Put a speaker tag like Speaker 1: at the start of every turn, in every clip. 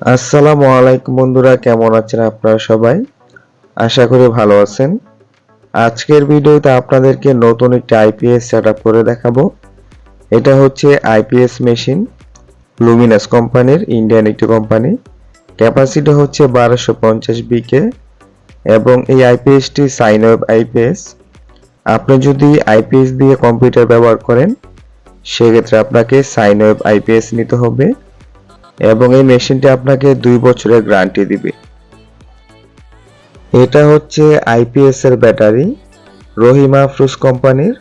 Speaker 1: আসসালামু আলাইকুম বন্ধুরা, কেমন আছেন আপনারা সবাই? আশা করি ভালো আছেন। আজকের ভিডিওতে আপনাদেরকে নতুন একটি আইপিএস সেটআপ করে দেখাবো। এটা হচ্ছে আইপিএস মেশিন লুমিনাস কোম্পানির ইন্ডিয়ান একটি কোম্পানি। ক্যাপাসিটি হচ্ছে বারোশো পঞ্চাশ বিকে এবং এই আইপিএসটি সাইন ওয়েব আইপিএস আপনি যদি আইপিএস দিয়ে কম্পিউটার ব্যবহার করেন, সেক্ষেত্রে আপনাকে সাইন ওয়েব আইপিএস নিতে হবে। এবং এই মেশিনটি আপনাকে দুই বছরের গ্যারান্টি দিবে। এটা হচ্ছে আইপিএস এর ব্যাটারি, রহিমা ফ্রুস কোম্পানির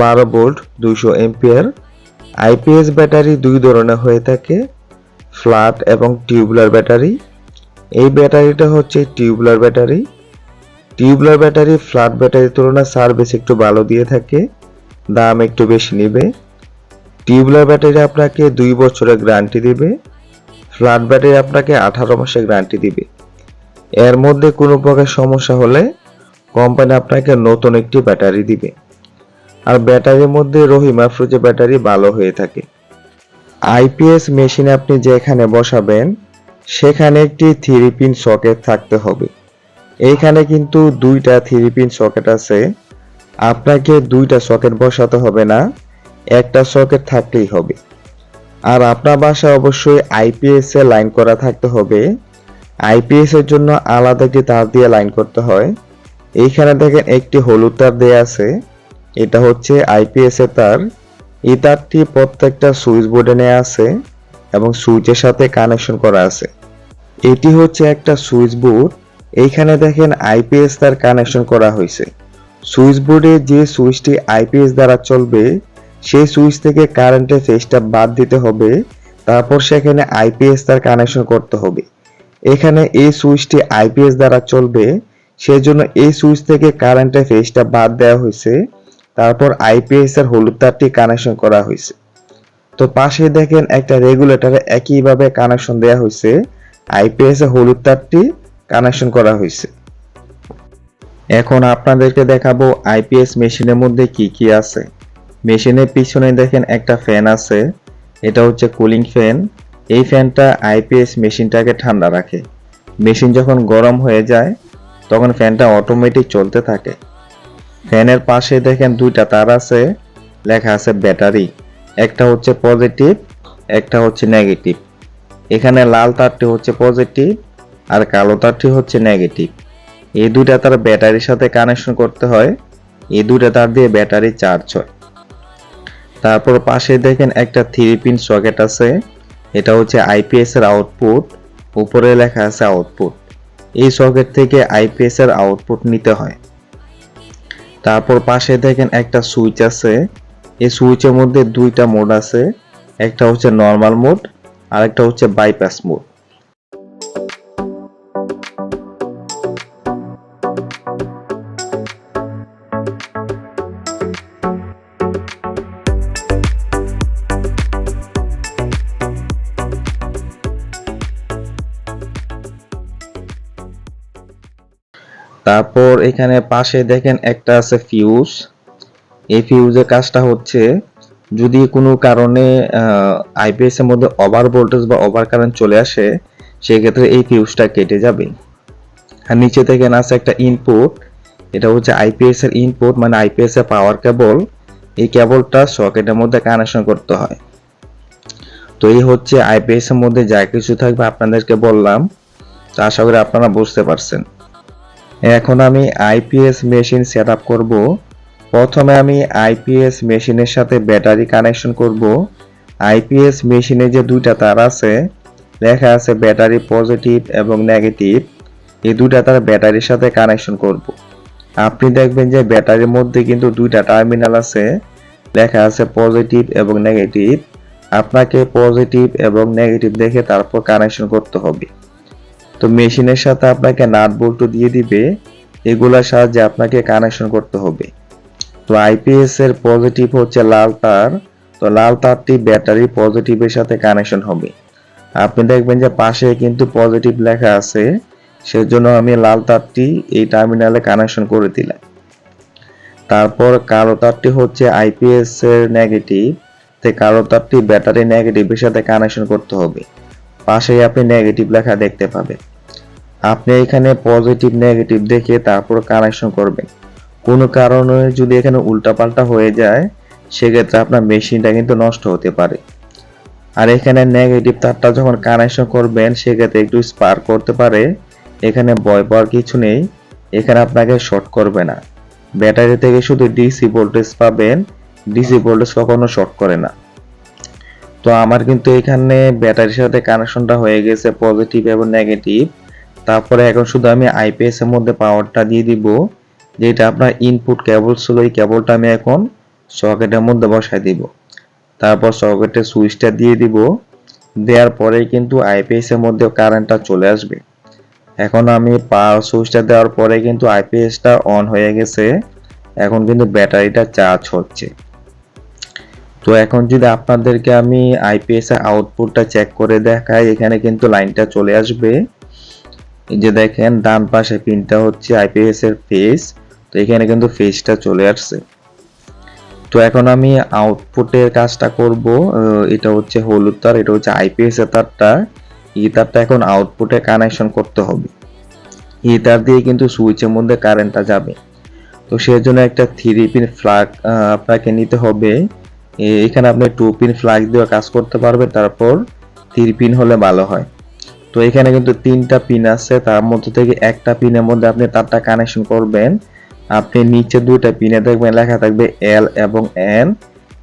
Speaker 1: বারো ভোল্ট দুইশো এম্পিয়ার আইপিএস ব্যাটারি দুই ধরনের হয়ে থাকে, ফ্ল্যাট এবং টিউবুলার ব্যাটারি। এই ব্যাটারিটা হচ্ছে tubular battery. Tubular battery flat ব্যাটারির তুলনায় সার্ভিস একটু ভালো দিয়ে থাকে, দাম একটু বেশি নেবে। টিউবুলার ব্যাটারি আপনাকে দুই বছরের গ্যারান্টি দিবে। ফ্ল্যাট ব্যাটারি আপনাকে আঠারো মাসের গ্যারান্টি দিবে। এর মধ্যে কোনো প্রকার সমস্যা হলে কোম্পানি আপনাকে নতুন একটি ব্যাটারি দিবে। আর ব্যাটারির মধ্যে রহিমা ফ্রুজে ব্যাটারি ভালো হয়ে থাকে। আইপিএস মেশিনে আপনি যেখানে বসাবেন, সেখানে একটি থ্রি পিন সকেট থাকতে হবে। এইখানে কিন্তু দুইটা থ্রি পিন সকেট আছে। আপনাকে দুইটা সকেট বসাতে হবে না, একটা সকেট থাকলেই হবে। আর আপনার বাসায় অবশ্যই আইপিএস এ লাইন করা থাকতে হবে। আইপিএস এর জন্য আলাদা একটি তার দিয়ে লাইন করতে হয়। এইখানে দেখেন একটি হলুদ তার দেয়া আছে। এটা হচ্ছে আইপিএস এর তার। এই তারটি প্রত্যেকটা সুইচ বোর্ডে নেওয়া আছে এবং সুইচের সাথে কানেকশন করা আছে। এটি হচ্ছে একটা সুইচ বোর্ড এইখানে দেখেন আইপিএস তার কানেকশন করা হয়েছে। সুইচ বোর্ডে যে সুইচটি আইপিএস দ্বারা চলবে সেই সুইচ থেকে কারেন্টের ফেসটা বাদ দিতে হবে। তারপর সেখানে আইপিএস তার কানেকশন করতে হবে। এখানে এই সুইচটি আইপিএস দ্বারা চলবে। সেজন্য এই সুইচ থেকে কারেন্টের ফেসটা বাদ দেওয়া হয়েছে। তারপর আইপিএস এর হলুদ তারটি কানেকশন করা হয়েছে। তো পাশে দেখেন একটা রেগুলেটরে একইভাবে কানেকশন দেওয়া হয়েছে। আইপিএস এর হলুদ তারটি কানেকশন করা হয়েছে। এখন আপনাদেরকে দেখাবো আইপিএস মেশিনের মধ্যে কি কি আছে। মেশিনের পিছনে দেখেন একটা ফ্যান আছে, এটা হচ্ছে কুলিং ফ্যান। এই ফ্যানটা আইপিএস মেশিনটাকে ঠান্ডা রাখে। মেশিন যখন গরম হয়ে যায়, তখন ফ্যানটা অটোমেটিক চলতে থাকে। ফ্যানের পাশে দেখেন দুইটা তার আছে, লেখা আছে ব্যাটারি। একটা হচ্ছে পজিটিভ একটা হচ্ছে নেগেটিভ এখানে লাল তারটি হচ্ছে পজিটিভ আর কালো তারটি হচ্ছে নেগেটিভ এই দুইটা তার ব্যাটারির সাথে কানেকশন করতে হয়। এই দুইটা তার দিয়ে ব্যাটারি চার্জ হয়। তারপর পাশে দেখেন একটা থ্রি পিন সকেট আছে। এটা হচ্ছে আইপিএস এর আউটপুট উপরে লেখা আছে আউটপুট এই সকেট থেকে আইপিএস এর আউটপুট নিতে হয়। তারপর পাশে দেখেন একটা সুইচ আছে। এই সুইচের মধ্যে দুইটা মোড আছে। একটা হচ্ছে নর্মাল মোড আর একটা হচ্ছে বাইপাস মোড তারপর এখানে পাশে দেখেন একটা আছে ফিউজ এই ফিউজের কাজটা হচ্ছে, যদি কোনো কারণে আইপিএস এর মধ্যে ওভার ভোল্টেজ বা ওভার কারেন্ট চলে আসে, সেক্ষেত্রে এই ফিউজটা কেটে যাবে। আর নিচে দেখেন আছে একটা ইনপুট এটা হচ্ছে আইপিএস এর ইনপুট মানে আইপিএস এর পাওয়ার কেবল এই কেবলটা সকেটের মধ্যে কানেকশন করতে হয়। তো এই হচ্ছে আইপিএস এর মধ্যে যা কিছু থাকবে আপনাদেরকে বললাম। তো আশা করি আপনারা বুঝতে পারছেন। এখন আমি আইপিএস মেশিন সেট আপ করব। প্রথমে আমি আইপিএস মেশিনের সাথে ব্যাটারি কানেকশন করব। আইপিএস মেশিনে যে দুইটা তার আছে, লেখা আছে ব্যাটারি পজিটিভ এবং নেগেটিভ এই দুইটা তার ব্যাটারির সাথে কানেকশন করব। আপনি দেখবেন যে ব্যাটারির মধ্যে কিন্তু দুইটা টার্মিনাল আছে, লেখা আছে পজিটিভ এবং নেগেটিভ আপনাকে পজিটিভ এবং নেগেটিভ দেখে তারপর কানেকশন করতে হবে। তো মেশিনের সাথে আপনাকে নাট বল্টু দিয়ে দিবে, এগুলোর সাহায্যে আপনাকে কানেকশন করতে হবে। তো আইপিএস এর পজিটিভ হচ্ছে লাল তার, তো লাল তারটি ব্যাটারি পজিটিভের সাথে কানেকশন হবে। আপনি দেখবেন যে পাশে কিন্তু পজিটিভ লেখা আছে, সেজন্য আমি লাল তারটি এই টার্মিনালে কানেকশন করে দিলাম। তারপর কালো তারটি হচ্ছে আইপিএস এর নেগেটিভ তে কালো তারটি ব্যাটারি নেগেটিভের সাথে কানেকশন করতে হবে। পাশেই আপনি নেগেটিভ লেখা দেখতে পাবেন। আপনি এখানে পজিটিভ নেগেটিভ দেখে তারপর কানেকশন করবেন। কোনো কারণে যদি এখানে উল্টাপাল্টা হয়ে যায়, সেক্ষেত্রে আপনার মেশিনটা কিন্তু নষ্ট হতে পারে। আর এখানে নেগেটিভ তারটা যখন কানেকশন করবেন, সেক্ষেত্রে একটু স্পার্ক করতে পারে। এখানে ভয় পাওয়ার কিছু নেই। এখানে আপনাকে শর্ট করবে না। ব্যাটারি থেকে শুধু ডিসি ভোল্টেজ পাবেন। ডিসি ভোল্টেজ কখনো শর্ট করে না। তো আমার কিন্তু এখানে ব্যাটারির সাথে কানেকশনটা হয়ে গেছে পজিটিভ এবং নেগেটিভ তারপরে এখন শুধু আমি আইপিএস এর মধ্যে পাওয়ারটা দিয়ে দিব, যেটা আপনার ইনপুট কেবল ছিল এই কেবলটা আমি এখন সকেটের মধ্যে বসাই দিব। তারপর সকেটের সুইচটা দিয়ে দিব, দেওয়ার পরে কিন্তু আইপিএস এর মধ্যে কারেন্টটা চলে আসবে। এখন আমি পাওয়ার সুইচটা দেওয়ার পরে কিন্তু আইপিএসটা অন হয়ে গেছে, এখন কিন্তু ব্যাটারিটা চার্জ হচ্ছে। তো এখন যদি আপনাদেরকে আমি আইপিএস এর আউটপুটটা চেক করে দেখাই, এখানে কিন্তু লাইনটা চলে আসবে। এই যে দেখেন, ডান পাশে পিনটা হচ্ছে আইপিএস এর ফেস তো এখানে কিন্তু ফেসটা চলে আসছে। তো এখন আমি আউটপুটের কাজটা করব এটা হচ্ছে হলুদ তার, এটা হচ্ছে আইপিএস এর তারটা। এই তারটা এখন আউটপুটে কানেকশন করতে হবে। এই তার দিয়ে কিন্তু সুইচের মধ্যে কারেন্টটা যাবে। তো সেই জন্য একটা থ্রি পিন ফ্লাগ আপনাকে নিতে হবে। এখানে আপনি টু পিন ফ্লাগ দিয়ে কাজ করতে পারবেন, তারপর থ্রি পিন হলে ভালো হয়। তো এখানে কিন্তু তিনটা পিন আছে। তার মধ্যে থেকে একটা পিনের মধ্যে আপনি তারটা কানেকশন করবেন। আপনি নিচে দুইটা পিনে দেখবেন লেখা থাকবে এল এবং এন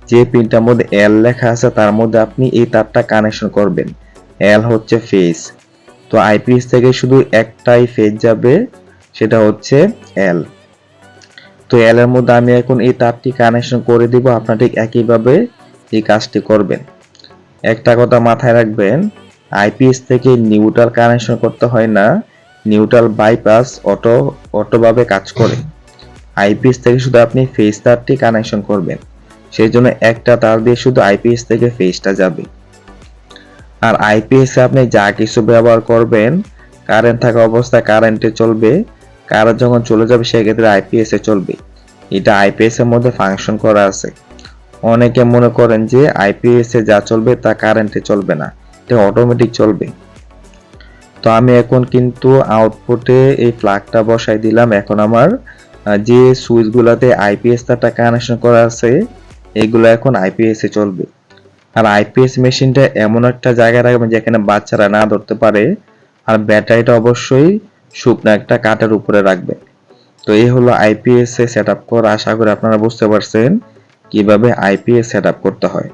Speaker 1: যে পিনটার মধ্যে এল লেখা আছে, তার মধ্যে আপনি এই তারটা কানেকশন করবেন। এল হচ্ছে ফেজ তো আইপিএস থেকে শুধু একটাই ফেজ যাবে, সেটা হচ্ছে এল তো এল এর মধ্যে আমি এখন এই তারটি কানেকশন করে দিব। আপনার ঠিক একইভাবে এই কাজটি করবেন। একটা কথা মাথায় রাখবেন আইপিএস থেকে নিউট্রাল কানেকশন করতে হয় না, নিউট্রাল বাইপাস অটো, অটোভাবে কাজ করে। আইপিএস থেকে শুধু আপনি ফেস তারটি কানেকশন করবেন। সেই জন্য একটা তার দিয়ে শুধু আইপিএস থেকে ফেসটা যাবে। আর আইপিএস আপনি যা কিছু ব্যবহার করবেন কারেন্ট থাকা অবস্থায় কারেন্টে চলবে কারেন্ট যখন চলে যাবে সেক্ষেত্রে আইপিএস এ চলবে। এটা আইপিএস এর মধ্যে ফাংশন করা আছে। অনেকে মনে করেন যে আইপিএস এ যা চলবে তা কারেন্টে চলবে না। এটা অটোমেটিক চলবে। তো আমি এখন কিন্তু আউটপুটে এই প্লাগটা বসাই দিলাম। এখন আমার যে সুইচগুলোতে আইপিএস তারটা কানেকশন করা আছে, এগুলো এখন আইপিএস চলবে। আর আইপিএস মেশিনটা এমন একটা জায়গায় রাখবেন যেখানে বাচ্চারা না ধরতে পারে, আর ব্যাটারিটা অবশ্যই শুকনো একটা কাঠের উপরে রাখবেন তো এই হলো আইপিএস এ সেট আপ করা। আশা করি আপনারা বুঝতে পারছেন কীভাবে আইপিএস সেট আপ করতে হয়।